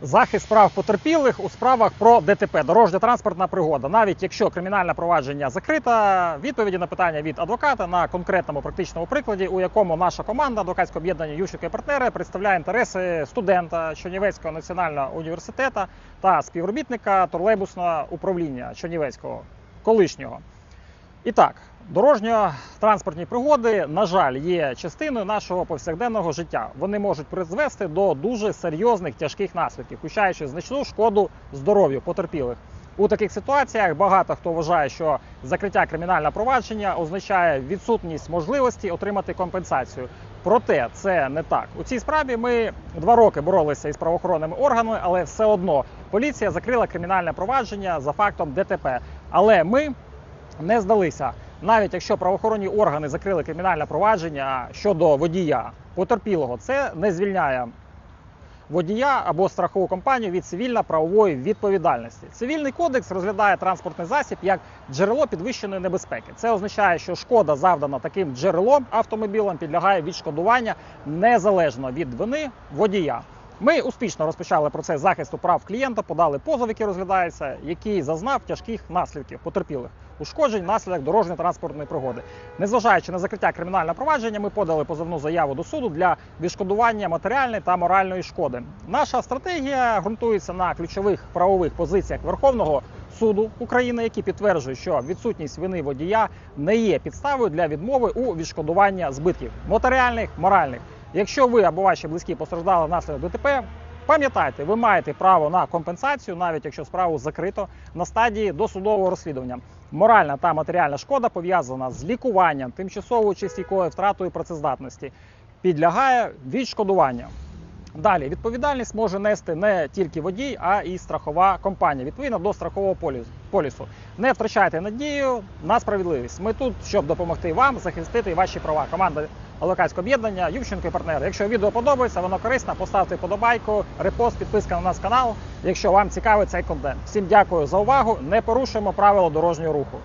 захист прав потерпілих у справах про ДТП дорожня транспортна пригода. Навіть якщо кримінальне провадження закрите, відповіді на питання від адвоката на конкретному практичному прикладі, у якому наша команда адвокатського об'єднання Ющенко партнери представляє інтереси студента Чернівецького національного університету та співробітника тролейбусного управління Чернівецького колишнього. І так, дорожньо-транспортні пригоди, на жаль, є частиною нашого повсякденного життя. Вони можуть призвести до дуже серйозних тяжких наслідків, включаючи значну шкоду здоров'ю потерпілих. У таких ситуаціях багато хто вважає, що закриття кримінального провадження означає відсутність можливості отримати компенсацію. Проте це не так. У цій справі ми два роки боролися із правоохоронними органами, але все одно поліція закрила кримінальне провадження за фактом ДТП. Але ми не здалися. Навіть якщо правоохоронні органи закрили кримінальне провадження щодо водія потерпілого, це не звільняє водія або страхову компанію від цивільно-правової відповідальності. Цивільний кодекс розглядає транспортний засіб як джерело підвищеної небезпеки. Це означає, що шкода, завдана таким джерелом автомобілем, підлягає відшкодування незалежно від вини водія. Ми успішно розпочали процес захисту прав клієнта, подали позов, який розглядається, який зазнав тяжких наслідків потерпілих ушкоджень внаслідок дорожньо-транспортної пригоди. Незважаючи на закриття кримінального провадження, ми подали позовну заяву до суду для відшкодування матеріальної та моральної шкоди. Наша стратегія ґрунтується на ключових правових позиціях Верховного суду України, які підтверджують, що відсутність вини водія не є підставою для відмови у відшкодуванні збитків матеріальних, моральних. Якщо ви або ваші близькі постраждали внаслідок ДТП, пам'ятайте, ви маєте право на компенсацію, навіть якщо справу закрито на стадії досудового розслідування. Моральна та матеріальна шкода пов'язана з лікуванням, тимчасовою чи стійкою втратою працездатності, підлягає відшкодуванню. Далі відповідальність може нести не тільки водій, а і страхова компанія відповідно до страхового полісу-. Не втрачайте надію на справедливість. Ми тут, щоб допомогти вам захистити ваші права. Команда адвокатського об'єднання Ющенко і партнери. Якщо відео подобається, воно корисне, поставте подобайку, репост, підписка на наш канал. Якщо вам цікавий цей контент. Всім дякую за увагу. Не порушуємо правила дорожнього руху.